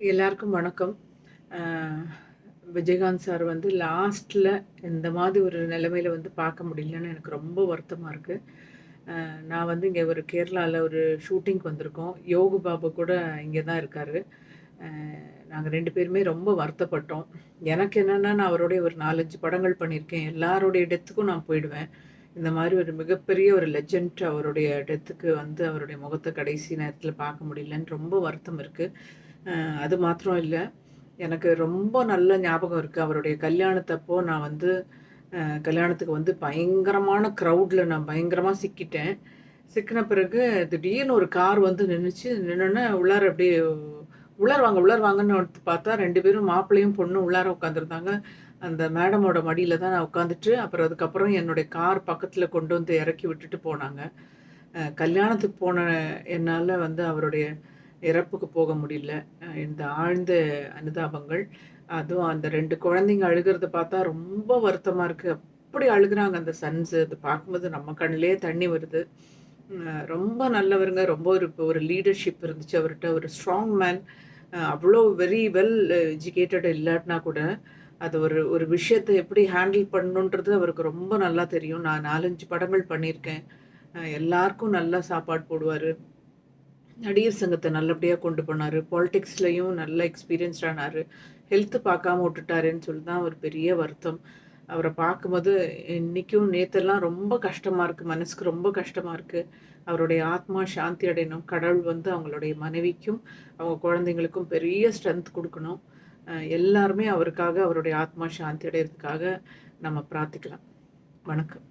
எல்லாருக்கும் வணக்கம். விஜயகாந்த் சார் வந்து லாஸ்ட்டில் இந்த மாதிரி ஒரு நிலைமையில வந்து பார்க்க முடியலன்னு எனக்கு ரொம்ப வருத்தமாக இருக்குது நான் வந்து இங்கே ஒரு கேரளாவில் ஒரு ஷூட்டிங்க்கு வந்திருக்கோம். யோகு பாபு கூட இங்கே தான் இருக்காரு. நாங்கள் ரெண்டு பேருமே ரொம்ப வருத்தப்பட்டோம். எனக்கு என்னென்னா நான் அவருடைய ஒரு 4, 5 படங்கள் பண்ணியிருக்கேன். எல்லாருடைய டெத்துக்கும் நான் போயிடுவேன். இந்த மாதிரி ஒரு மிகப்பெரிய ஒரு லெஜண்ட் அவருடைய டெத்துக்கு வந்து அவருடைய முகத்தை கடைசி நேரத்தில் பார்க்க முடியலன்னு ரொம்ப வருத்தம் இருக்குது அது மாத்திரம் இல்லை எனக்கு ரொம்ப நல்ல ஞாபகம் இருக்குது அவருடைய கல்யாணத்தப்போ நான் வந்து கல்யாணத்துக்கு வந்து பயங்கரமான க்ரௌடில் நான் பயங்கரமாக சிக்கிட்டேன். சிக்கின பிறகு திடீர்னு ஒரு கார் வந்து நின்றுச்சு நின்னோனே உள்ளார அப்படியே உள்ளார வாங்க, உள்ளார வாங்கன்னு பார்த்தா ரெண்டு பேரும் மாப்பிள்ளையும், பொண்ணும் உள்ளார உட்காந்துருந்தாங்க. அந்த மேடமோட மடியில் தான் நான் உட்காந்துட்டு, அப்புறம் அதுக்கப்புறம் என்னுடைய கார் பக்கத்தில் கொண்டு வந்து இறக்கி விட்டுட்டு போனாங்க. கல்யாணத்துக்கு போன என்னால் வந்து அவருடைய இறப்புக்கு போக முடியல. இந்த ஆழ்ந்த அனுதாபங்கள். அதுவும் அந்த ரெண்டு குழந்தைங்க அழுகிறத பார்த்தா ரொம்ப வருத்தமாக இருக்குது அப்படி அழுகுறாங்க அந்த சன்ஸ். அது பார்க்கும்போது நம்ம கண்ணிலே தண்ணி வருது. ரொம்ப நல்லவருங்க. ரொம்ப ஒரு ஒரு லீடர்ஷிப் இருந்துச்சு அவர்கிட்ட ஒரு ஸ்ட்ராங் மேன். அவ்வளோ வெரி வெல் எஜுகேட்டட் இல்லாட்டினா கூட, அது ஒரு ஒரு விஷயத்தை எப்படி ஹேண்டில் பண்ணணுன்றது அவருக்கு ரொம்ப நல்லா தெரியும். நான் 4, 5 படங்கள் பண்ணியிருக்கேன். எல்லாருக்கும் நல்லா சாப்பாடு போடுவார் நடிகர் சங்கத்தை நல்லபடியாக கொண்டு போனாரு. பாலிடிக்ஸ்லயும் நல்ல எக்ஸ்பீரியன்ஸ்டானார் ஹெல்த்து பார்க்காம விட்டுட்டாருன்னு சொல்லி தான் ஒரு பெரிய வருத்தம். அவரை பார்க்கும்போது இன்னைக்கும் நேற்றெல்லாம் ரொம்ப கஷ்டமாக இருக்குது மனசுக்கு ரொம்ப கஷ்டமாக இருக்குது அவருடைய ஆத்மா சாந்தி அடையணும். கடவுள் வந்து அவங்களுடைய மனைவிக்கும், அவங்க குழந்தைங்களுக்கும் பெரிய ஸ்ட்ரென்த் கொடுக்கணும் எல்லாருமே அவருக்காக அவருடைய ஆத்மா சாந்தி அடையிறதுக்காக நம்ம பிரார்த்திக்கலாம். வணக்கம்.